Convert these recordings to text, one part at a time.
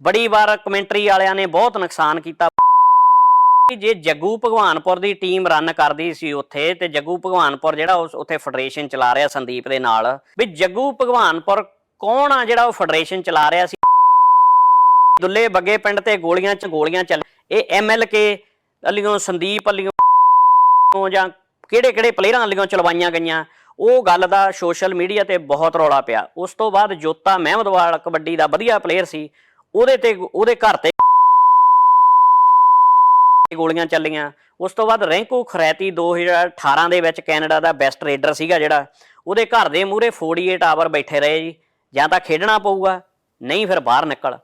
ਬੜੀ ਵਾਰ ਕਮੈਂਟਰੀ ਵਾਲਿਆਂ ਨੇ ਬਹੁਤ ਨੁਕਸਾਨ ਕੀਤਾ। ਜੇ ਜੱਗੂ ਭਗਵਾਨਪੁਰ ਦੀ ਟੀਮ ਰਨ ਕਰਦੀ ਸੀ ਉੱਥੇ, ਤੇ ਜੱਗੂ ਭਗਵਾਨਪੁਰ ਜਿਹੜਾ ਉਸ ਉੱਥੇ ਫੈਡਰੇਸ਼ਨ ਚਲਾ ਰਿਹਾ ਸੰਦੀਪ ਦੇ ਨਾਲ, ਵੀ ਜੱਗੂ ਭਗਵਾਨਪੁਰ ਕੌਣ ਆ ਜਿਹੜਾ ਉਹ ਫੈਡਰੇਸ਼ਨ ਚਲਾ ਰਿਹਾ ਸੀ? ਦੁੱਲੇ ਬੱਗੇ ਪਿੰਡ ਤੇ ਗੋਲੀਆਂ ਚ ਗੋਲੀਆਂ ਚੱਲ ਇਹ ਐਮਐਲਕੇ ਅਲੀਓ ਸੰਦੀਪ ਅਲੀਓ ਜਾਂ ਕਿਹੜੇ ਕਿਹੜੇ ਪਲੇਅਰਾਂ ਅਲੀਓ ਚਲਵਾਈਆਂ ਗਈਆਂ, ਉਹ ਗੱਲ ਦਾ ਸੋਸ਼ਲ ਮੀਡੀਆ ਤੇ ਬਹੁਤ ਰੌਲਾ ਪਿਆ। ਉਸ ਤੋਂ ਬਾਅਦ ਜੋਤਾ ਮਹਿਮਦਵਾਲ ਕਬੱਡੀ ਦਾ ਵਧੀਆ ਪਲੇਅਰ ਸੀ। ਉਹਦੇ ਤੇ, ਉਹਦੇ ਘਰ ਤੇ ਗੋਲੀਆਂ ਚੱਲੀਆਂ। ਉਸ ਤੋਂ ਬਾਅਦ ਰੈਂਕੋ ਖਰੈਤੀ 2018 ਦੇ ਵਿੱਚ ਕੈਨੇਡਾ ਦਾ ਬੈਸਟ ਰੇਡਰ ਸੀਗਾ ਜਿਹੜਾ। ਉਹਦੇ ਘਰ ਦੇ ਮੂਹਰੇ 48 ਆਵਰ ਬੈਠੇ ਰਹੇ ਜੀ। ਜਾਂ ਤਾਂ ਖੇਡਣਾ ਪਊਗਾ, ਨਹੀਂ ਫਿਰ ਬਾਹਰ ਨਿਕਲ।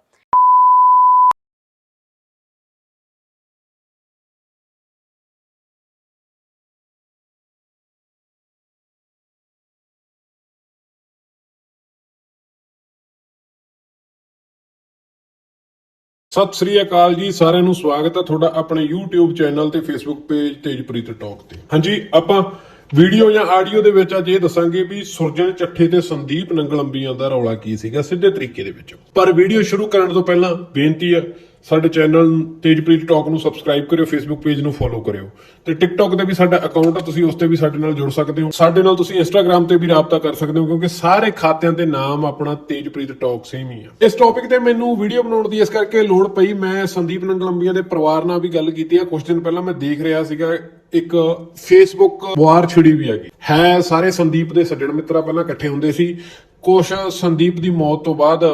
ਸਤਿ ਸ੍ਰੀ ਅਕਾਲ ਜੀ, ਸਾਰਿਆਂ ਨੂੰ ਸਵਾਗਤ ਹੈ ਤੁਹਾਡਾ ਆਪਣੇ YouTube ਚੈਨਲ ਤੇ Facebook ਪੇਜ ਤੇਜਪ੍ਰੀਤ ਟਾਕ ਤੇ। ਹਾਂਜੀ, ਆਪਾਂ ਵੀਡੀਓ ਜਾਂ ਆਡੀਓ ਦੇ ਵਿੱਚ ਅੱਜ ਇਹ ਦੱਸਾਂਗੇ ਵੀ ਸੁਰਜਨ ਚੱਠੇ ਤੇ ਸੰਦੀਪ ਨੰਗਲੰਬੀਆਂ ਦਾ ਰੌਲਾ ਕੀ ਸੀਗਾ, ਸਿੱਧੇ ਤਰੀਕੇ ਦੇ ਵਿੱਚ। ਪਰ ਵੀਡੀਓ ਸ਼ੁਰੂ ਕਰਨ ਤੋਂ ਪਹਿਲਾਂ ਬੇਨਤੀ ਹੈ ਸਾਡੇ ਚੈਨਲ ਤੇਜਪ੍ਰੀਤ ਟਾਕ ਨੂੰ ਸਬਸਕ੍ਰਾਈਬ ਕਰਿਓ, Facebook ਪੇਜ ਨੂੰ ਫੋਲੋ ਕਰਿਓ। ਤੇ TikTok ਤੇ ਵੀ ਸਾਡਾ ਅਕਾਊਂਟ ਆ, ਤੁਸੀਂ ਉਸ ਤੇ ਵੀ ਸਾਡੇ ਨਾਲ ਜੁੜ ਸਕਦੇ ਹੋ। ਸਾਡੇ ਨਾਲ ਤੁਸੀਂ Instagram ਤੇ ਵੀ ਰਾਬਤਾ ਕਰ ਸਕਦੇ ਹੋ, ਕਿਉਂਕਿ ਸਾਰੇ ਖਾਤਿਆਂ ਤੇ ਨਾਮ ਆਪਣਾ ਤੇਜਪ੍ਰੀਤ ਟਾਕ ਸੇਮ ਹੀ ਆ। ਇਸ ਟੌਪਿਕ ਤੇ ਮੈਨੂੰ ਵੀਡੀਓ ਬਣਾਉਣ ਦੀ ਇਸ ਕਰਕੇ ਲੋੜ ਪਈ, ਮੈਂ ਸੰਦੀਪ ਨੰਗਲੰਬੀਆਂ ਦੇ ਪਰਿਵਾਰ ਨਾਲ ਵੀ ਗੱਲ ਕੀਤੀ ਆ। ਕੁਝ ਦਿਨ ਪਹਿਲਾਂ ਮੈਂ ਦੇਖ ਰਿਹਾ ਸੀਗਾ, ਇੱਕ ਫੇਸਬੁੱਕ ਵਾਰ ਛਿੜੀ ਵੀ ਹੈਗੀ। ਹੈ, ਸਾਰੇ ਸੰਦੀਪ ਦੇ ਸੱਜਣ ਮਿੱਤਰਾਂ ਪਹਿਲਾਂ ਇਕੱਠੇ ਹੁੰਦੇ ਸੀ। ਕੁਝ ਸੰਦੀਪ ਦੀ ਮੌਤ ਤੋਂ ਬਾਅਦ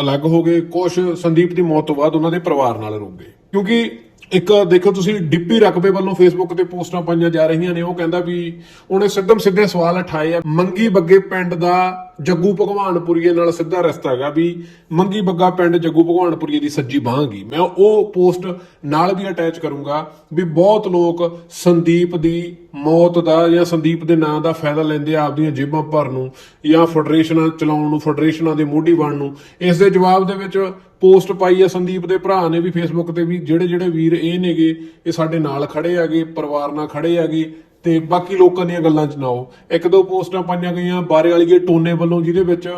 ਅਲੱਗ ਹੋ ਗਏ ਕੁਝ ਸੰਦੀਪ ਦੀ ਮੌਤ ਤੋਂ ਬਾਅਦ ਉਹਨਾਂ ਦੇ ਪਰਿਵਾਰ ਨਾਲ ਰੁਕ ਗਏ। ਕਿਉਂਕਿ ਇੱਕ ਦੇਖੋ ਤੁਸੀਂ ਡਿੱਪੀ ਰਕਬੇ ਵੱਲੋਂ ਫੇਸਬੁੱਕ ਤੇ ਪੋਸਟਾਂ ਪਾਈਆਂ ਜਾ ਰਹੀਆਂ ਨੇ, ਉਹ ਕਹਿੰਦਾ ਵੀ ਉਹਨੇ ਸਿੱਧਮ ਸਿੱਧੇ ਸਵਾਲ ਉਠਾਏ ਆ, ਮੰਗੀ ਬੱਗੇ ਪਿੰਡ ਦਾ ਜੱਗੂ ਭਗਵਾਨਪੁਰੀਏ ਨਾਲ ਸਿੱਧਾ ਰਸਤਾ ਹੈਗਾ ਵੀ ਮੰਗੀ ਬੱਗਾ ਪਿੰਡ ਜੱਗੂ ਭਗਵਾਨਪੁਰੀਏ ਦੀ ਸੱਜੀ ਬਾਂਹ ਮੈਂ ਉਹ ਪੋਸਟ ਨਾਲ ਵੀ ਅਟੈਚ ਕਰੂੰਗਾ ਵੀ ਬਹੁਤ ਲੋਕ ਸੰਦੀਪ ਦੀ ਮੌਤ ਦਾ ਜਾਂ ਸੰਦੀਪ ਦੇ ਨਾਂ ਦਾ ਫਾਇਦਾ ਲੈਂਦੇ ਆ ਆਪਦੀਆਂ ਜੇਬਾਂ ਭਰਨ ਨੂੰ ਜਾਂ ਫੈਡਰੇਸ਼ਨਾਂ ਚਲਾਉਣ ਨੂੰ, ਫੈਡਰੇਸ਼ਨਾਂ ਦੇ ਮੋਢੀ ਬਣਨ ਨੂੰ। ਇਸ ਦੇ ਜਵਾਬ ਦੇ ਵਿੱਚ ਪੋਸਟ ਪਾਈ ਆ ਸੰਦੀਪ ਦੇ ਭਰਾ ਨੇ ਵੀ ਫੇਸਬੁੱਕ ਤੇ ਵੀ, ਜਿਹੜੇ ਜਿਹੜੇ ਵੀਰ ਇਹ ਨੇਗੇ, ਇਹ ਸਾਡੇ ਨਾਲ ਖੜੇ ਆਗੇ ਪਰਿਵਾਰ ਨਾਲ ਖੜੇ ਆਗੇ ਤੇ ਬਾਕੀ ਲੋਕਾਂ ਦੀਆਂ ਗੱਲਾਂ 'ਚ ਨਾ ਆਓ। ਇੱਕ ਦੋ ਪੋਸਟਾਂ ਪਾਈਆਂ ਗਈਆਂ ਬਾਰੇ ਵਾਲੀਏ ਟੋਨੇ ਵੱਲੋਂ, ਜਿਹਦੇ ਵਿੱਚ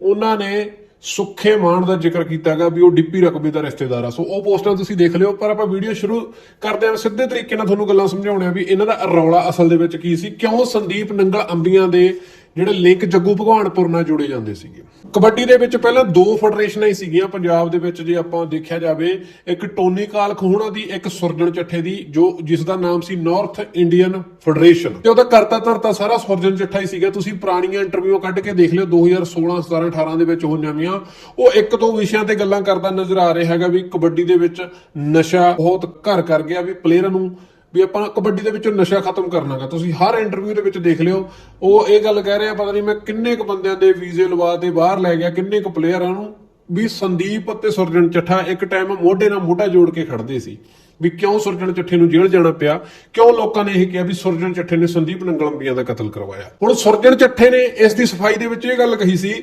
ਉਹਨਾਂ ਨੇ ਸੁੱਖੇ ਮਾਨ ਦਾ ਜ਼ਿਕਰ ਕੀਤਾਗਾ ਵੀ ਉਹ ਡਿੱਪੀ ਰਕਬੇ ਦਾ ਰਿਸ਼ਤੇਦਾਰ ਆ। ਸੋ ਉਹ ਪੋਸਟਾਂ ਤੁਸੀਂ ਦੇਖ ਲਿਓ, ਪਰ ਆਪਾਂ ਵੀਡੀਓ ਸ਼ੁਰੂ ਕਰਦੇ ਹਾਂ ਸਿੱਧੇ ਤਰੀਕੇ ਨਾਲ ਤੁਹਾਨੂੰ ਗੱਲਾਂ ਸਮਝਾਉਣੇ ਆ ਵੀ ਇਹਨਾਂ ਦਾ ਰੌਲਾ ਅਸਲ ਦੇ ਵਿੱਚ ਕੀ ਸੀ। ਕਿਉਂ ਸੰਦੀਪ ਨੰਗਲ ਅੰਬੀਆਂ ਦੇ ਜਿਹੜੇ ਲਿੰਕ ਜੱਗੂ ਭਗਵਾਨਪੁਰ ਨਾਲ ਜੁੜੇ ਜਾਂਦੇ ਸੀਗੇ। ਕਬੱਡੀ ਦੇ ਵਿੱਚ ਪਹਿਲਾਂ ਦੋ ਫੈਡਰੇਸ਼ਨਾਂ ਹੀ ਸੀਗੀਆਂ, ਪੰਜਾਬ ਦੇ ਵਿੱਚ ਜੇ ਆਪਾਂ ਦੇਖਿਆ ਜਾਵੇ, ਇੱਕ ਟੋਨੀ ਕਾਲ ਖੋਹਣਾ ਦੀ, ਇੱਕ ਸੁਰਜਣ ਚੱਠੇ ਦੀ, ਜੋ ਜਿਸ ਦਾ ਨਾਮ ਸੀ ਨਾਰਥ ਇੰਡੀਅਨ ਫੈਡਰੇਸ਼ਨ ਤੇ ਉਹਦਾ ਕਰਤਾ ਧਰਤਾ ਸਾਰਾ ਸੁਰਜਣ ਚੱਠਾ ਹੀ ਸੀਗਾ। ਤੁਸੀਂ ਪੁਰਾਣੀਆਂ ਇੰਟਰਵਿਊ ਕੱਢ ਕੇ ਦੇਖ ਲਿਓ 2016 17 18 ਦੇ ਵਿੱਚ ਹੋਈਆਂ ਵੀਆਂ ਉਹ ਇੱਕ ਦੋ ਵਿਸ਼ਿਆਂ ਤੇ ਗੱਲਾਂ ਕਰਦਾ ਨਜ਼ਰ ਆ ਰਿਹਾ ਹੈਗਾ ਵੀ ਕਬੱਡੀ ਦੇ ਵਿੱਚ ਨਸ਼ਾ ਬਹੁਤ ਘਰ ਕਰ ਗਿਆ, ਵੀ ਪਲੇਅਰਾਂ ਨੂੰ ਵੀ ਆਪਾਂ ਕਬੱਡੀ ਦੇ ਵਿੱਚੋਂ ਨਸ਼ਾ ਖਤਮ ਕਰਨਾਗਾ। ਤੁਸੀਂ ਹਰ ਇੰਟਰਵਿਊ ਦੇ ਵਿੱਚ ਦੇਖ ਲਿਓ, ਉਹ ਇਹ ਗੱਲ ਕਹਿ ਰਿਹਾ, ਪਤਾ ਨਹੀਂ ਮੈਂ ਕਿੰਨੇ ਕੁ ਬੰਦਿਆਂ ਦੇ ਵੀਜ਼ੇ ਲਵਾ ਕੇ ਬਾਹਰ ਲੈ ਗਿਆ, ਕਿੰਨੇ ਕੁ ਪਲੇਅਰਾਂ ਨੂੰ ਵੀ ਸੰਦੀਪ ਅਤੇ ਸੁਰਜਣ ਚੱਠਾ ਇੱਕ ਟਾਈਮ ਮੋਢੇ ਨਾਲ ਮੋਢਾ ਜੋੜ ਕੇ ਖੜਦੇ ਸੀ ਵੀ ਕਿਉਂ ਸੁਰਜਣ ਚੱਠੇ ਨੂੰ ਜੇਲ੍ਹ ਜਾਣਾ ਪਿਆ? ਕਿਉਂ ਲੋਕਾਂ ਨੇ ਇਹ ਕਿਹਾ ਵੀ ਸੁਰਜਣ ਚੱਠੇ ਨੇ ਸੰਦੀਪ ਨੰਗਲੰਬੀਆਂ ਦਾ ਕਤਲ ਕਰਵਾਇਆ? ਹੁਣ ਸੁਰਜਣ ਚੱਠੇ ਨੇ ਇਸ ਦੀ ਸਫ਼ਾਈ ਦੇ ਵਿੱਚ ਇਹ ਗੱਲ ਕਹੀ ਸੀ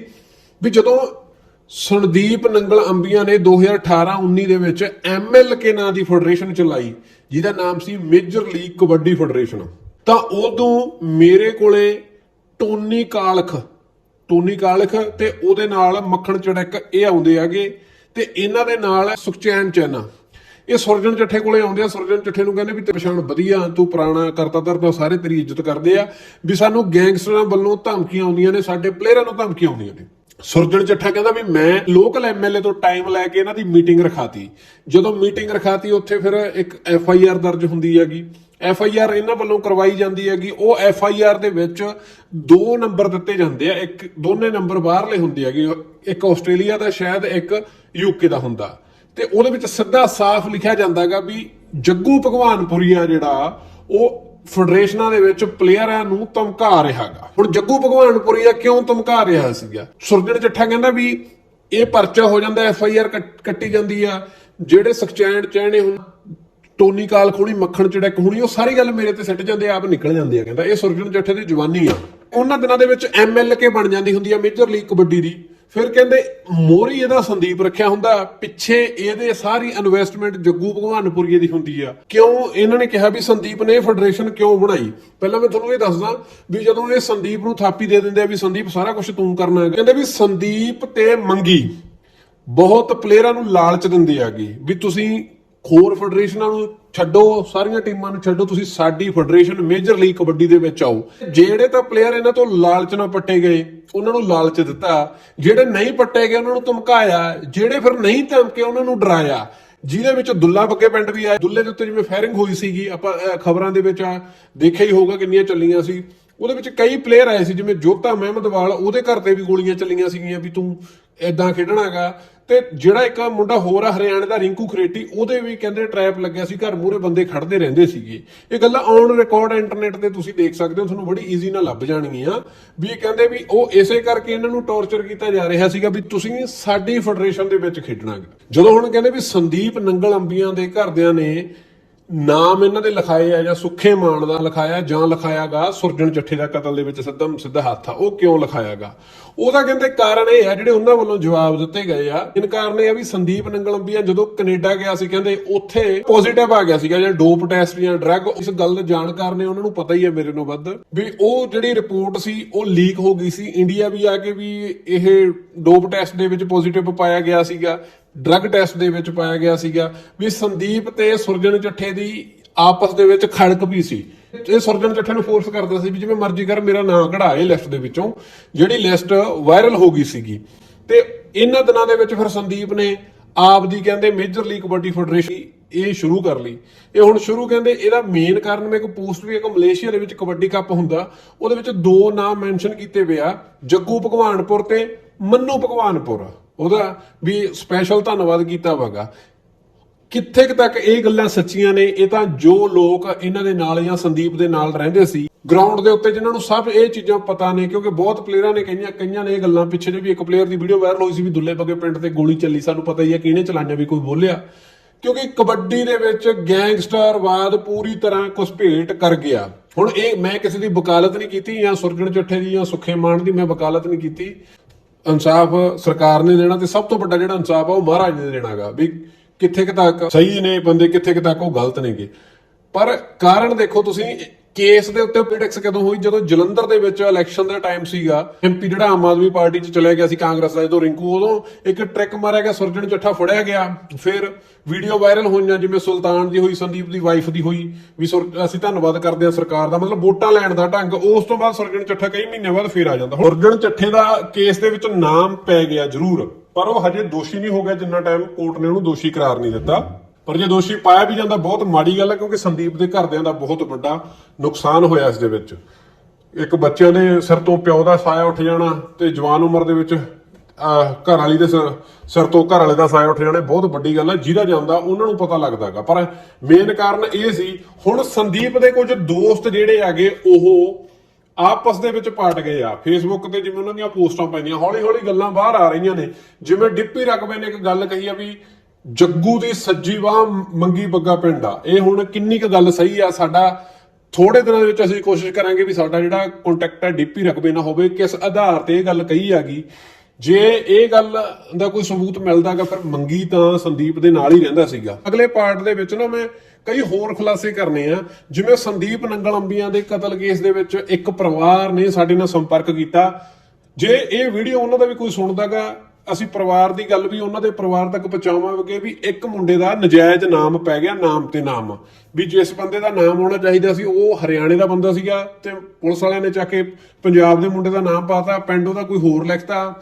ਵੀ ਜਦੋਂ ਸੰਦੀਪ ਨੰਗਲ ਅੰਬੀਆਂ ਨੇ 2018-19 ਦੇ ਵਿੱਚ ਐਮਐਲਕੇ ਨਾਂ ਦੀ ਫੈਡਰੇਸ਼ਨ ਚਲਾਈ ਜਿਹਦਾ ਨਾਮ ਸੀ ਮੇਜਰ ਲੀਗ ਕਬੱਡੀ ਫੈਡਰੇਸ਼ਨ। ਤਾਂ ਉਦੋਂ ਮੇਰੇ ਕੋਲੇ ਟੋਨੀ ਕਾਲਖ ਟੋਨੀ ਕਾਲਖ ਤੇ ਉਹਦੇ ਨਾਲ ਮੱਖਣ ਚੜਕ ਇਹ ਆਉਂਦੇ ਆਗੇ ਤੇ ਇਹਨਾਂ ਦੇ ਨਾਲ ਸੁਖਚੈਨ ਚੈਨਾ। ਇਹ ਸੁਰਜਨ ਚੱਠੇ ਕੋਲੇ ਆਉਂਦੇ ਆ ਸੁਰਜਨ ਚੱਠੇ ਨੂੰ ਕਹਿੰਦੇ ਵੀ ਤੇ ਪਛਾਣ ਵਧੀਆ, ਤੂੰ ਪੁਰਾਣਾ ਕਰਤਾ ਧਰਤਾ ਸਾਰੇ ਤੇਰੀ ਇੱਜ਼ਤ ਕਰਦੇ ਆ ਵੀ ਸਾਨੂੰ ਗੈਂਗਸਟਰਾਂ ਵੱਲੋਂ ਧਮਕੀਆਂ ਆਉਂਦੀਆਂ ਨੇ, ਸਾਡੇ ਪਲੇਅਰਾਂ ਨੂੰ ਧਮਕੀਆਂ ਆਉਂਦੀਆਂ ਨੇ। ਸੁਰਜਣ ਚੱਠਾ ਕਹਿੰਦਾ ਵੀ ਮੈਂ ਲੋਕਲ ਐਮਐਲਏ ਤੋਂ ਟਾਈਮ ਲੈ ਕੇ ਇਹਨਾਂ ਦੀ ਮੀਟਿੰਗ ਰਖਾਤੀ। ਜਦੋਂ ਮੀਟਿੰਗ ਰਖਾਤੀ, ਉੱਥੇ ਫਿਰ ਇੱਕ ਐਫ ਆਈ ਆਰ ਦਰਜ ਹੁੰਦੀ ਹੈਗੀ। ਐਫ ਆਈ ਆਰ ਇਹਨਾਂ ਵੱਲੋਂ ਕਰਵਾਈ ਜਾਂਦੀ ਹੈਗੀ। ਉਹ ਐਫ ਆਈ ਆਰ ਦੇ ਵਿੱਚ ਦੋ ਨੰਬਰ ਦਿੱਤੇ ਜਾਂਦੇ ਆ। ਇੱਕ, ਦੋਨੇ ਨੰਬਰ ਬਾਹਰਲੇ ਹੁੰਦੇ ਹੈਗੇ। ਇੱਕ ਆਸਟ੍ਰੇਲੀਆ ਦਾ ਸ਼ਾਇਦ, ਇੱਕ ਯੂਕੇ ਦਾ ਹੁੰਦਾ। ਤੇ ਉਹਦੇ ਵਿੱਚ ਸਿੱਧਾ ਸਾਫ਼ ਲਿਖਿਆ ਜਾਂਦਾ ਹੈਗਾ ਵੀ ਜੱਗੂ ਭਗਵਾਨਪੁਰੀਆ ਜਿਹੜਾ, ਉਹ ਫੈਡਰੇਸ਼ਨਾਂ ਦੇ ਵਿੱਚ ਪਲੇਅਰਾਂ ਨੂੰ ਧਮਕਾ ਰਿਹਾਗਾ ਹੁਣ ਜੱਗੂ ਭਗਵਾਨਪੁਰੀ ਦਾ ਕਿਉਂ ਧਮਕਾ ਰਿਹਾ ਸੀਗਾ? ਸੁਰਜਣ ਚੱਠਾ ਕਹਿੰਦਾ ਵੀ ਇਹ ਪਰਚਾ ਹੋ ਜਾਂਦਾ ਐਫ ਆਈ ਆਰ ਕੱਟੀ ਜਾਂਦੀ ਆ। ਜਿਹੜੇ ਸਖਚੈਂਡ ਚਹਿਣੇ ਹੁਣ ਟੋਨੀ ਕਾਲ ਖੋਣੀ ਮੱਖਣ ਚੜਕ ਹੋਣੀ ਉਹ ਸਾਰੀ ਗੱਲ ਮੇਰੇ ਤੇ ਸਿੱਟ ਜਾਂਦੇ ਆ, ਆਪ ਨਿਕਲ ਜਾਂਦੇ ਆ। ਕਹਿੰਦਾ ਇਹ ਸੁਰਜਣ ਜੱਠੇ ਦੀ ਜਵਾਨੀ ਆ। ਉਹਨਾਂ ਦਿਨਾਂ ਦੇ ਵਿੱਚ ਐਮਐਲਕੇ ਬਣ ਜਾਂਦੀ ਹੁੰਦੀ ਆ ਮੇਜਰ ਲੀਗ ਕਬੱਡੀ ਦੀ। ਫਿਰ ਕਹਿੰਦੇ ਮੋਰੀ ਇਹਦਾ ਸੰਦੀਪ ਰੱਖਿਆ ਹੁੰਦਾ, ਪਿੱਛੇ ਇਹਦੇ ਸਾਰੀ ਇਨਵੈਸਟਮੈਂਟ ਜੱਗੂ ਭਗਵਾਨਪੁਰੀਏ ਦੀ ਹੁੰਦੀ ਆ। ਕਿਉਂ? ਇਹਨਾਂ ਨੇ ਕਿਹਾ ਵੀ ਸੰਦੀਪ ਨੇ ਫੈਡਰੇਸ਼ਨ ਕਿਉਂ ਬਣਾਈ? ਪਹਿਲਾਂ ਮੈਂ ਤੁਹਾਨੂੰ ਇਹ ਦੱਸਦਾ ਵੀ ਜਦੋਂ ਇਹ ਸੰਦੀਪ ਨੂੰ ਥਾਪੀ ਦੇ ਦਿੰਦੇ ਆ ਵੀ ਸੰਦੀਪ ਸਾਰਾ ਕੁਝ ਤੂੰ ਕਰਨਾ ਹੈ ਕਹਿੰਦੇ ਵੀ ਸੰਦੀਪ ਤੇ ਮੰਗੀ। ਬਹੁਤ ਪਲੇਅਰਾਂ ਨੂੰ ਲਾਲਚ ਦਿੰਦੇ ਆਗੇ ਵੀ ਤੁਸੀਂ ਹੋਰ ਫੈਡਰੇਸ਼ਨਾਂ ਨੂੰ ਛੱਡੋ, ਸਾਰੀਆਂ ਟੀਮਾਂ ਨੂੰ ਛੱਡੋ, ਤੁਸੀਂ ਸਾਡੀ ਫੈਡਰੇਸ਼ਨ ਮੇਜਰ ਲੀਗ ਕਬੱਡੀ ਦੇ ਵਿੱਚ ਆਓ। ਜਿਹੜੇ ਤਾਂ ਪਲੇਅਰ ਇਹਨਾਂ ਤੋਂ ਲਾਲਚ ਨਾਲ ਪੱਟੇ ਗਏ, ਉਹਨਾਂ ਨੂੰ ਲਾਲਚ ਦਿੱਤਾ। ਜਿਹੜੇ ਨਹੀਂ ਪੱਟੇ ਗਏ, ਉਹਨਾਂ ਨੂੰ ਧਮਕਾਇਆ। ਜਿਹੜੇ ਫਿਰ ਨਹੀਂ ਧਮਕੇ, ਉਹਨਾਂ ਨੂੰ ਡਰਾਇਆ। ਜਿਹਦੇ ਵਿੱਚ ਦੁੱਲਾ ਬੱਗੇ ਪਿੰਡ ਵੀ ਆਇਆ। ਦੁੱਲੇ ਦੇ ਉੱਤੇ ਜਿਵੇਂ ਫਾਇਰਿੰਗ ਹੋਈ ਸੀਗੀ, ਆਪਾਂ ਖਬਰਾਂ ਦੇ ਵਿੱਚ ਆ, ਦੇਖਿਆ ਹੀ ਹੋਊਗਾ ਕਿੰਨੀਆਂ ਚੱਲੀਆਂ ਸੀ। ਉਹਦੇ ਵਿੱਚ ਕਈ ਪਲੇਅਰ ਆਏ ਸੀ, ਜਿਵੇਂ ਜੋਤਾ ਮਹਿਮਦਵਾਲ, ਉਹਦੇ ਘਰ ਤੇ ਵੀ ਗੋਲੀਆਂ ਚੱਲੀਆਂ ਸੀਗੀਆਂ ਵੀ ਤੂੰ ਐਦਾਂ ਖੇਡਣਾਗਾ। ਤੇ ਜਿਹੜਾ ਇੱਕ ਮੁੰਡਾ ਹੋਰ ਆ ਹਰਿਆਣੇ ਦਾ, ਰਿੰਕੂ ਖਰੇਟੀ, ਉਹਦੇ ਵੀ ਕਹਿੰਦੇ ਟ੍ਰੈਪ ਲੱਗਿਆ ਸੀ, ਘਰ ਮੂਹਰੇ ਬੰਦੇ ਖੜਦੇ ਰਹਿੰਦੇ ਸੀਗੇ। ਇਹ ਗੱਲਾਂ ਔਨ ਰਿਕਾਰਡ ਇੰਟਰਨੈਟ ਤੇ ਤੁਸੀਂ ਦੇਖ ਸਕਦੇ ਹੋ, ਤੁਹਾਨੂੰ ਬੜੀ ਈਜ਼ੀ ਨਾਲ ਲੱਭ ਜਾਣਗੀਆਂ। ਵੀ ਇਹ ਕਹਿੰਦੇ ਵੀ ਉਹ ਇਸੇ ਕਰਕੇ ਇਹਨਾਂ ਨੂੰ ਟੌਰਚਰ ਕੀਤਾ ਜਾ ਰਿਹਾ ਸੀਗਾ ਵੀ ਤੁਸੀਂ ਸਾਡੀ ਫੈਡਰੇਸ਼ਨ ਦੇ ਵਿੱਚ ਖੇਡਣਾ ਜਦੋਂ ਹੁਣ ਕਹਿੰਦੇ ਵੀ ਸੰਦੀਪ ਨੰਗਲ ਅੰਬੀਆਂ ਦੇ ਘਰਦਿਆਂ ਨੇ ਨਾਮ ਇਹਨਾਂ ਦੇ ਲਿਖਾਏ ਆ ਜਾਂ ਸੁੱਖੇ ਮਾਨ ਦਾ ਲਿਖਾਇਆ ਜਾਂ ਲਿਖਾਇਆਗਾ, ਸੁਰਜਣ ਚੱਠੇ ਦਾ ਕਤਲ ਦੇ ਵਿੱਚ ਸਿੱਧਾ ਸਿੱਧਾ ਹੱਥ ਆ, ਉਹ ਕਿਉਂ ਲਿਖਾਇਆਗਾ? ਉਹਦਾ ਕਹਿੰਦੇ ਕਾਰਨ ਇਹ ਆ, ਜਿਹੜੇ ਉਹਨਾਂ ਵੱਲੋਂ ਜਵਾਬ ਦਿੱਤੇ ਗਏ ਆ ਇਨ ਕਾਰਨ ਆ ਵੀ ਸੰਦੀਪ ਨੰਗਲੰਬੀਆ ਜਦੋਂ ਕੈਨੇਡਾ ਗਿਆ ਸੀ, ਕਹਿੰਦੇ ਉੱਥੇ ਪੋਜ਼ਿਟਿਵ ਆ ਗਿਆ ਸੀਗਾ ਜਾਂ ਡੋਪ ਟੈਸਟ ਜਾਂ ਡਰੱਗ, ਇਸ ਗੱਲ ਦੇ ਜਾਣਕਾਰ ਨੇ ਉਹਨਾਂ ਨੂੰ ਪਤਾ ਹੀ ਹੈ ਮੇਰੇ ਨੂੰ ਵੱਧ, ਵੀ ਉਹ ਜਿਹੜੀ ਰਿਪੋਰਟ ਸੀ, ਉਹ ਲੀਕ ਹੋ ਗਈ ਸੀ। ਇੰਡੀਆ ਵੀ ਆ ਕੇ ਵੀ ਇਹ ਡੋਪ ਟੈਸਟ ਦੇ ਵਿੱਚ ਪੋਜ਼ਿਟਿਵ ਪਾਇਆ ਗਿਆ ਸੀਗਾ ਡਰੱਗ ਟੈਸਟ ਦੇ ਵਿੱਚ ਪਾਇਆ ਗਿਆ ਸੀਗਾ ਵੀ ਸੰਦੀਪ ਤੇ ਸੁਰਜਨ ਚੱਠੇ ਦੀ ਆਪਸ ਦੇ ਵਿੱਚ ਖੜਕ ਵੀ ਸੀ। ਇਹ ਸੁਰਜਨ ਚੱਠੇ ਨੂੰ ਫੋਰਸ ਕਰਦਾ ਸੀ ਵੀ ਜਿਵੇਂ ਮਰਜ਼ੀ ਕਰ, ਮੇਰਾ ਨਾਮ ਇਹ ਲਿਸਟ ਦੇ ਵਿੱਚੋਂ। ਜਿਹੜੀ ਲਿਸਟ ਵਾਇਰਲ ਹੋ ਗਈ ਸੀਗੀ। ਤੇ ਇਹਨਾਂ ਦਿਨਾਂ ਦੇ ਵਿੱਚ ਫਿਰ ਸੰਦੀਪ ਨੇ ਆਪ ਦੀ ਕਹਿੰਦੇ ਮੇਜਰ ਲੀਗ ਕਬੱਡੀ ਫੈਡਰੇਸ਼ਨ ਇਹ ਸ਼ੁਰੂ ਕਰ ਲਈ। ਇਹ ਹੁਣ ਸ਼ੁਰੂ ਕਹਿੰਦੇ ਇਹਦਾ ਮੇਨ ਕਾਰਨ ਮੈਂ ਇੱਕ ਪੋਸਟ ਵੀ ਇੱਕ ਮਲੇਸ਼ੀਆ ਦੇ ਵਿੱਚ ਕਬੱਡੀ ਕੱਪ ਹੁੰਦਾ, ਉਹਦੇ ਵਿੱਚ ਦੋ ਨਾਮ ਮੈਂਸ਼ਨ ਕੀਤੇ ਪਿਆ ਜੱਗੂ ਭਗਵਾਨਪੁਰ ਤੇ ਮੰਨੂ ਭਗਵਾਨਪੁਰ। ਉਹਦਾ ਵੀ ਸਪੈਸ਼ਲ ਧੰਨਵਾਦ ਕੀਤਾ ਵਾਗਾ। ਕਿੱਥੇ ਤੱਕ ਇਹ ਗੱਲਾਂ ਸੱਚੀਆਂ ਨੇ, ਇਹ ਤਾਂ ਜੋ ਲੋਕ ਇਹਨਾਂ ਦੇ ਨਾਲ ਜਾਂ ਸੰਦੀਪ ਦੇ ਨਾਲ ਰਹਿੰਦੇ ਸੀ ਗਰਾਊਂਡ ਦੇ ਉੱਤੇ ਜਿਨ੍ਹਾਂ ਨੂੰ ਸਭ ਇਹ ਚੀਜ਼ਾਂ ਪਤਾ ਨੇ, ਕਿਉਂਕਿ ਬਹੁਤ ਪਲੇਅਰਾਂ ਨੇ ਕਈਆਂ ਕਈਆਂ ਨੇ ਇਹ ਗੱਲਾਂ ਪਿੱਛੇ ਜੇ ਵੀ ਇੱਕ ਪਲੇਅਰ ਦੀ ਵੀਡੀਓ ਵਾਇਰਲ ਹੋਈ ਸੀ ਵੀ ਦੁੱਲੇ ਬੱਗੇ ਪਿੰਡ ਤੇ ਗੋਲੀ ਚੱਲੀ, ਸਾਨੂੰ ਪਤਾ ਹੀ ਹੈ ਕਿਹਨੇ ਚਲਾਈਆਂ ਵੀ ਕੋਈ ਬੋਲਿਆ। ਕਿਉਂਕਿ ਕਬੱਡੀ ਦੇ ਵਿੱਚ ਗੈਂਗਸਟਰਵਾਦ ਪੂਰੀ ਤਰ੍ਹਾਂ ਘੁਸਪੇਟ ਕਰ ਗਿਆ। ਹੁਣ ਇਹ ਮੈਂ ਕਿਸੇ ਦੀ ਵਕਾਲਤ ਨਹੀਂ ਕੀਤੀ ਜਾਂ ਸੁਰਜਣ ਚੱਠੇ ਦੀ ਜਾਂ ਸੁੱਖੇ ਮਾਨ ਦੀ ਮੈਂ ਵਕਾਲਤ ਨਹੀਂ ਕੀਤੀ। ਇਨਸਾਫ ਸਰਕਾਰ ਨੇ ਦੇਣਾ ਤੇ ਸਭ ਤੋਂ ਵੱਡਾ ਜਿਹੜਾ ਇਨਸਾਫ ਆ ਉਹ ਮਹਾਰਾਜ ਨੇ ਦੇਣਾਗਾ ਵੀ ਕਿੱਥੇ ਕੁ ਤੱਕ ਸਹੀ ਨੇ ਬੰਦੇ ਕਿੱਥੇ ਕੁ ਤੱਕ ਉਹ ਗਲਤ ਨੇਗੇ। ਪਰ ਕਾਰਨ ਦੇਖੋ ਤੁਸੀਂ ਕੇਸ ਦੇ ਉੱਤੇ ਪੋਲਿਟਿਕਸ ਕਦੋਂ ਹੋਈ? ਜਦੋਂ ਜਲੰਧਰ ਦੇ ਵਿੱਚ ਇਲੈਕਸ਼ਨ ਦਾ ਟਾਈਮ ਸੀਗਾ ਐਮਪੀ ਜਿਹੜਾ ਆਮ ਆਦਮੀ ਪਾਰਟੀ 'ਚ ਚਲਿਆ ਗਿਆ ਸੀ, ਕਾਂਗਰਸ ਦਾ, ਜਦੋਂ ਰਿੰਕੂ ਉਦੋਂ ਇੱਕ ਟ੍ਰਿਕ ਮਾਰਿਆ ਗਿਆ ਸੁਰਜਣ ਚੱਠਾ ਫੜਿਆ ਗਿਆ। ਫਿਰ ਵੀਡੀਓ ਵਾਇਰਲ ਹੋਈਆਂ, ਜਿਵੇਂ ਸੁਲਤਾਨ ਦੀ ਹੋਈ, ਸੰਦੀਪ ਦੀ ਵਾਈਫ ਦੀ ਹੋਈ, ਵੀ ਸੁਰ- ਅਸੀਂ ਧੰਨਵਾਦ ਕਰਦੇ ਹਾਂ ਸਰਕਾਰ ਦਾ। ਮਤਲਬ ਵੋਟਾਂ ਲੈਣ ਦਾ ਢੰਗ, ਉਸ ਤੋਂ ਬਾਅਦ ਸੁਰਜਣ ਚੱਠਾ ਕਈ ਮਹੀਨੇ ਬਾਅਦ ਫੇਰ ਆ ਜਾਂਦਾ। ਸੁਰਜਣ ਚੱਠੇ ਦਾ ਕੇਸ ਦੇ ਵਿੱਚ ਨਾਮ ਪੈ ਗਿਆ ਜ਼ਰੂਰ, ਪਰ ਉਹ ਹਜੇ ਦੋਸ਼ੀ ਨਹੀਂ ਹੋ ਗਿਆ ਜਿੰਨਾ ਟਾਈਮ ਕੋਰਟ ਨੇ ਉਹਨੂੰ ਦੋਸ਼ੀ ਕਰਾਰ ਨਹੀਂ ਦਿੱਤਾ। ਪਰ ਜੇ ਦੋਸ਼ੀ ਪਾਇਆ ਵੀ ਜਾਂਦਾ, ਬਹੁਤ ਮਾੜੀ ਗੱਲ ਹੈ ਕਿਉਂਕਿ ਸੰਦੀਪ ਦੇ ਘਰਦਿਆਂ ਦਾ ਬਹੁਤ ਵੱਡਾ ਨੁਕਸਾਨ ਹੋਇਆ ਇਸ ਦੇ ਵਿੱਚ। ਇੱਕ ਬੱਚਿਆਂ ਦੇ ਸਿਰ ਤੋਂ ਪਿਓ ਦਾ ਸਾਇਆ ਉੱਠ ਜਾਣਾ ਤੇ ਜਵਾਨ ਉਮਰ ਦੇ ਵਿੱਚ ਘਰ ਵਾਲੀ ਦੇ ਸਿਰ ਤੋਂ ਘਰ ਵਾਲੇ ਦਾ ਸਾਇਆ ਉੱਠ ਜਾਣਾ ਬਹੁਤ ਵੱਡੀ ਗੱਲ ਹੈ ਜਿਹਦਾ ਜਾਂਦਾ ਉਹਨਾਂ ਨੂੰ ਪਤਾ ਲੱਗਦਾਗਾ ਪਰ ਮੇਨ ਕਾਰਨ ਇਹ ਸੀ, ਹੁਣ ਸੰਦੀਪ ਦੇ ਕੁਝ ਦੋਸਤ ਜਿਹੜੇ ਹੈਗੇ, ਉਹ ਆਪਸ ਦੇ ਵਿੱਚ ਪਾਟ ਗਏ ਆ। ਫੇਸਬੁੱਕ ਤੇ ਜਿਵੇਂ ਉਹਨਾਂ ਦੀਆਂ ਪੋਸਟਾਂ ਪੈਂਦੀਆਂ ਹੌਲੀ ਹੌਲੀ ਗੱਲਾਂ ਬਾਹਰ ਆ ਰਹੀਆਂ ਨੇ। ਜਿਵੇਂ ਡਿੱਪੀ ਰਕਬੇ ਨੇ ਇੱਕ ਗੱਲ ਕਹੀ ਆ ਵੀ ਜੱਗੂ ਦੀ ਸੱਜੀ ਬਾਹ ਮੰਗੀ ਬੱਗਾ ਪਿੰਡ ਆ। ਇਹ ਹੁਣ ਕਿੰਨੀ ਕੁ ਗੱਲ ਸਹੀ ਆ? ਸਾਡਾ ਥੋੜੇ ਦਿਨਾਂ ਦੇ ਵਿੱਚ ਅਸੀਂ ਕੋਸ਼ਿਸ਼ ਕਰਾਂਗੇ ਵੀ ਸਾਡਾ ਜਿਹੜਾ ਕੰਟੈਕਟ ਹੈ ਡੀਪੀ ਰਕਬੇ ਨਾ ਹੋਵੇ, ਕਿਸ ਆਧਾਰ ਤੇ ਇਹ ਗੱਲ ਕਹੀ ਆਗੀ ਜੇ ਇਹ ਗੱਲ ਦਾ ਕੋਈ ਸਬੂਤ ਮਿਲਦਾਗਾ ਫਿਰ ਮੰਗੀ ਤਾਂ ਸੰਦੀਪ ਦੇ ਨਾਲ ਹੀ ਰਹਿੰਦਾ ਸੀਗਾ। ਅਗਲੇ ਪਾਰਟ ਦੇ ਵਿੱਚ ਨਾ ਮੈਂ ਕਈ ਹੋਰ ਖੁਲਾਸੇ ਕਰਨੇ ਆ। ਜਿਵੇਂ ਸੰਦੀਪ ਨੰਗਲ ਅੰਬੀਆਂ ਦੇ ਕਤਲ ਕੇਸ ਦੇ ਵਿੱਚ ਇੱਕ ਪਰਿਵਾਰ ਨੇ ਸਾਡੇ ਨਾਲ ਸੰਪਰਕ ਕੀਤਾ। ਜੇ ਇਹ ਵੀਡੀਓ ਉਹਨਾਂ ਦਾ ਵੀ ਕੋਈ ਸੁਣਦਾਗਾ ਅਸੀਂ ਪਰਿਵਾਰ ਦੀ ਗੱਲ ਵੀ ਉਹਨਾਂ ਦੇ ਪਰਿਵਾਰ ਤੱਕ ਪਹੁੰਚਾਵਾਂਗੇ ਵੀ ਇੱਕ ਮੁੰਡੇ ਦਾ ਨਜਾਇਜ਼ ਨਾਮ ਪੈ ਗਿਆ, ਨਾਮ ਤੇ ਨਾਮ। ਵੀ ਜਿਸ ਬੰਦੇ ਦਾ ਨਾਮ ਹੋਣਾ ਚਾਹੀਦਾ ਸੀ, ਉਹ ਹਰਿਆਣੇ ਦਾ ਬੰਦਾ ਸੀਗਾ ਤੇ ਪੁਲਿਸ ਵਾਲਿਆਂ ਨੇ ਚੱਕ ਕੇ ਪੰਜਾਬ ਦੇ ਮੁੰਡੇ ਦਾ ਨਾਮ ਪਾਤਾ ਪਿੰਡ ਉਹਦਾ ਕੋਈ ਹੋਰ ਲਿਖਤਾ,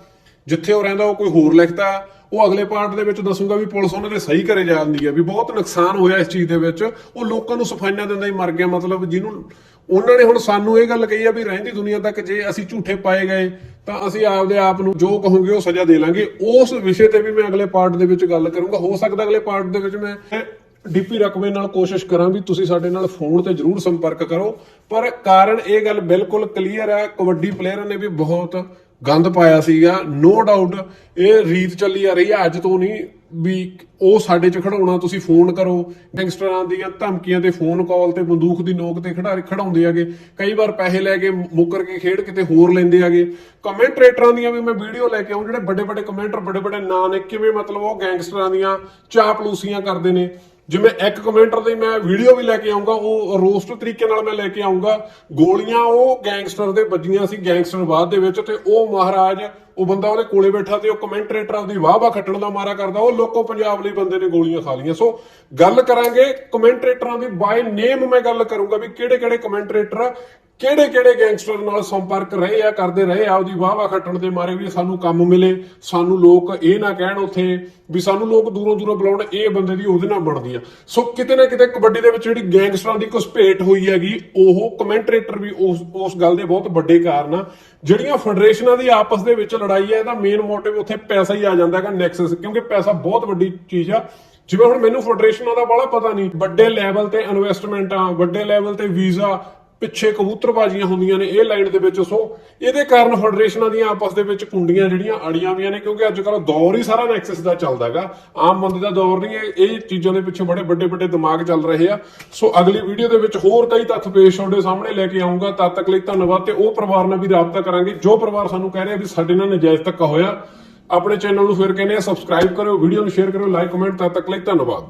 ਜਿੱਥੇ ਉਹ ਰਹਿੰਦਾ ਉਹ ਕੋਈ ਹੋਰ ਲਿਖਤਾ। ਉਹ ਅਗਲੇ ਪਾਰਟ ਦੇ ਵਿੱਚ ਦੱਸੂਗਾ ਵੀ ਪੁਲਿਸ ਉਹਨਾਂ ਦੇ ਸਹੀ ਕਰੇ ਜਾਂਦੀ ਹੈ, ਵੀ ਬਹੁਤ ਨੁਕਸਾਨ ਹੋਇਆ ਇਸ ਚੀਜ਼ ਦੇ ਵਿੱਚ। ਉਹ ਲੋਕਾਂ ਨੂੰ ਸਫਾਈਆਂ ਦਿੰਦਾ ਹੀ ਮਰ ਗਿਆ, ਮਤਲਬ ਜਿਹਨੂੰ ਉਹਨਾਂ ਨੇ ਹੁਣ ਸਾਨੂੰ ਇਹ ਗੱਲ ਕਹੀ ਆ ਵੀ ਰਹਿੰਦੀ ਦੁਨੀਆ ਤੱਕ ਜੇ ਅਸੀਂ ਝੂਠੇ ਪਾਏ ਗਏ, ਤਾਂ ਅਸੀਂ ਆਪਦੇ ਆਪ ਨੂੰ ਜੋ ਕਹੋਗੇ ਉਹ ਸਜ਼ਾ ਦੇ ਲਾਂਗੇ। ਉਸ ਵਿਸ਼ੇ ਤੇ ਵੀ ਮੈਂ ਅਗਲੇ ਪਾਰਟ ਦੇ ਵਿੱਚ ਗੱਲ ਕਰੂੰਗਾ। ਹੋ ਸਕਦਾ ਅਗਲੇ ਪਾਰਟ ਦੇ ਵਿੱਚ ਮੈਂ ਡੀਪੀ ਰਕਬੇ ਨਾਲ ਕੋਸ਼ਿਸ਼ ਕਰਾਂ ਵੀ ਤੁਸੀਂ ਸਾਡੇ ਨਾਲ ਫੋਨ ਤੇ ਜਰੂਰ ਸੰਪਰਕ ਕਰੋ। ਪਰ ਕਾਰਨ ਇਹ ਗੱਲ ਬਿਲਕੁਲ ਕਲੀਅਰ ਹੈ ਕਬੱਡੀ ਪਲੇਅਰਾਂ ਨੇ ਵੀ ਬਹੁਤ ਗੰਦ ਪਾਇਆ ਸੀਗਾ ਨੋ ਡਾਊਟ ਇਹ ਰੀਤ ਚੱਲੀ ਆ ਰਹੀ ਹੈ ਅੱਜ ਤੋਂ ਨਹੀਂ ਵੀ ਉਹ ਸਾਡੇ ਚ ਖੜਾਉਣਾ ਤੁਸੀਂ ਫੋਨ ਕਰੋ ਗੈਂਗਸਟਰਾਂ ਦੀਆਂ ਧਮਕੀਆਂ ਤੇ ਫੋਨ ਕਾਲ ਤੇ ਬੰਦੂਕ ਦੀ ਨੋਕ ਤੇ ਖੜਾ ਖੜਾਉਂਦੇ ਆਗੇ ਕਈ ਵਾਰ ਪੈਸੇ ਲੈ ਕੇ ਮੁੱਕਰ ਕੇ ਖੇਡ ਕਿਤੇ ਹੋਰ ਲੈਂਦੇ ਆਗੇ ਕਮੈਂਟਰੇਟਰਾਂ ਦੀਆਂ ਵੀ ਮੈਂ ਵੀਡੀਓ ਲੈ ਕੇ ਆਉਂ, ਜਿਹੜੇ ਵੱਡੇ ਵੱਡੇ ਕਮੈਂਟਰ ਵੱਡੇ ਵੱਡੇ ਨਾਂ ਨੇ, ਕਿਵੇਂ ਮਤਲਬ ਉਹ ਗੈਂਗਸਟਰਾਂ ਦੀਆਂ ਚਾਪਲੂਸੀਆਂ ਕਰਦੇ ਨੇ। ਜਿਵੇਂ ਇੱਕ ਕਮੈਂਟਰ ਦੀ ਮੈਂ ਵੀਡੀਓ ਵੀ ਲੈ ਕੇ ਆਉਂਗਾ, ਉਹ ਰੋਸਟ ਤਰੀਕੇ ਨਾਲ ਮੈਂ ਲੈ ਕੇ ਆਉਂਗਾ। ਗੋਲੀਆਂ ਉਹ ਗੈਂਗਸਟਰ ਦੇ ਵੱਜੀਆਂ ਸੀ ਗੈਂਗਸਟਰ ਬਾਅਦ ਦੇ ਵਿੱਚ ਤੇ ਉਹ ਮਹਾਰਾਜ, ਉਹ ਬੰਦਾ ਉਹਦੇ ਕੋਲੇ ਬੈਠਾ ਤੇ ਉਹ ਕਮੈਂਟਰੇਟਰ ਉਹਦੀ ਵਾਹ ਵਾਹ ਖੱਟਣ ਦਾ ਮਾਰਾ ਕਰਦਾ, ਉਹ ਲੋਕੋ ਪੰਜਾਬ ਲਈ ਬੰਦੇ ਨੇ ਗੋਲੀਆਂ ਖਾ ਲਈਆਂ। ਸੋ ਗੱਲ ਕਰਾਂਗੇ ਕਮੈਂਟਰੇਟਰਾਂ ਦੀ ਬਾਏ ਨੇਮ ਮੈਂ ਗੱਲ ਕਰੂੰਗਾ ਵੀ ਕਿਹੜੇ ਕਿਹੜੇ ਕਮੈਂਟਰੇਟਰ ਕਿਹੜੇ ਕਿਹੜੇ ਗੈਂਗਸਟਰ ਨਾਲ ਸੰਪਰਕ ਰਹੇ ਆ, ਕਰਦੇ ਰਹੇ ਆ, ਉਹਦੀ ਵਾਹ ਵਾਹ ਖੱਟਣ ਦੇ ਮਾਰੇ ਵੀ ਸਾਨੂੰ ਕੰਮ ਮਿਲੇ। ਸਾਨੂੰ ਲੋਕ ਇਹ ਨਾ ਕਹਿਣ ਉੱਥੇ ਵੀ ਸਾਨੂੰ ਲੋਕ ਦੂਰੋਂ ਦੂਰੋਂ ਬੁਲਾਉਣ, ਇਹ ਬੰਦੇ ਦੀ ਉਹਦੇ ਨਾਲ ਬਣਦੀ ਆ। ਸੋ ਕਿਤੇ ਨਾ ਕਿਤੇ ਕਬੱਡੀ ਦੇ ਵਿੱਚ ਜਿਹੜੀ ਗੈਂਗਸਟਰਾਂ ਦੀ ਘੁਸਪੇਟ ਹੋਈ ਹੈਗੀ, ਉਹ ਕਮੈਂਟਰੇਟਰ ਵੀ ਉਸ ਉਸ ਗੱਲ ਦੇ ਬਹੁਤ ਵੱਡੇ ਕਾਰਨ ਆ। ਜਿਹੜੀਆਂ ਫੈਡਰੇਸ਼ਨਾਂ ਦੀ ਆਪਸ ਦੇ ਵਿੱਚ ਲੜਾਈ ਹੈ ਇਹਦਾ ਮੇਨ ਮੋਟਿਵ ਉੱਥੇ ਪੈਸਾ ਹੀ ਆ ਜਾਂਦਾ ਹੈਗਾ ਨੈਕਸਸ ਕਿਉਂਕਿ ਪੈਸਾ ਬਹੁਤ ਵੱਡੀ ਚੀਜ਼ ਆ। ਜਿਵੇਂ ਹੁਣ ਮੈਨੂੰ ਫੈਡਰੇਸ਼ਨਾਂ ਦਾ ਬਾਹਲਾ ਪਤਾ ਨਹੀਂ, ਵੱਡੇ ਲੈਵਲ ਤੇ ਇਨਵੈਸਟਮੈਂਟਾਂ ਵੱਡੇ ਲੈਵਲ ਤੇ ਵੀਜ਼ਾ ਪਿੱਛੇ ਕਬੂਤਰਬਾਜ਼ੀਆਂ ਹੁੰਦੀਆਂ ਨੇ ਇਹ ਲਾਈਨ ਦੇ ਵਿੱਚ। ਸੋ ਇਹਦੇ ਕਾਰਨ ਫੈਡਰੇਸ਼ਨਾਂ ਦੀਆਂ ਆਪਸ ਦੇ ਵਿੱਚ ਕੁੰਡੀਆਂ ਜਿਹੜੀਆਂ ਅੜੀਆਂ ਹੋਈਆਂ ਨੇ, ਕਿਉਂਕਿ ਅੱਜ ਕੱਲ੍ਹ ਦੌਰ ਹੀ ਸਾਰਾ ਨੈਕਸਸ ਦਾ ਚੱਲਦਾ ਹੈਗਾ। ਆਮ ਬੰਦੇ ਦਾ ਦੌਰ ਨਹੀਂ ਇਹ ਇਹ ਚੀਜ਼ਾਂ ਦੇ ਪਿੱਛੇ ਬੜੇ ਵੱਡੇ ਵੱਡੇ ਦਿਮਾਗ ਚੱਲ ਰਹੇ ਆ। ਸੋ ਅਗਲੀ ਵੀਡੀਓ ਦੇ ਵਿੱਚ ਹੋਰ ਕਈ ਤੱਥ ਪੇਸ਼ ਤੁਹਾਡੇ ਸਾਹਮਣੇ ਲੈ ਕੇ ਆਉਂਗਾ। ਤਦ ਤੱਕ ਲਈ ਧੰਨਵਾਦ ਤੇ ਉਹ ਪਰਿਵਾਰ ਨਾਲ ਵੀ ਰਾਬਤਾ ਕਰਾਂਗੇ। ਜੋ ਪਰਿਵਾਰ ਸਾਨੂੰ ਕਹਿ ਰਿਹਾ ਵੀ ਸਾਡੇ ਨਾਲ ਨਜਾਇਜ਼ ਧੱਕਾ ਹੋਇਆ, ਆਪਣੇ ਚੈਨਲ ਨੂੰ ਫਿਰ ਕਹਿੰਦੇ ਆ ਸਬਸਕ੍ਰਾਈਬ ਕਰਿਓ ਵੀਡੀਓ ਨੂੰ ਸ਼ੇਅਰ ਕਰਿਓ ਲਾਈਕ ਕਮੈਂਟ ਤਦ ਤੱਕ ਲਈ ਧੰਨਵਾਦ।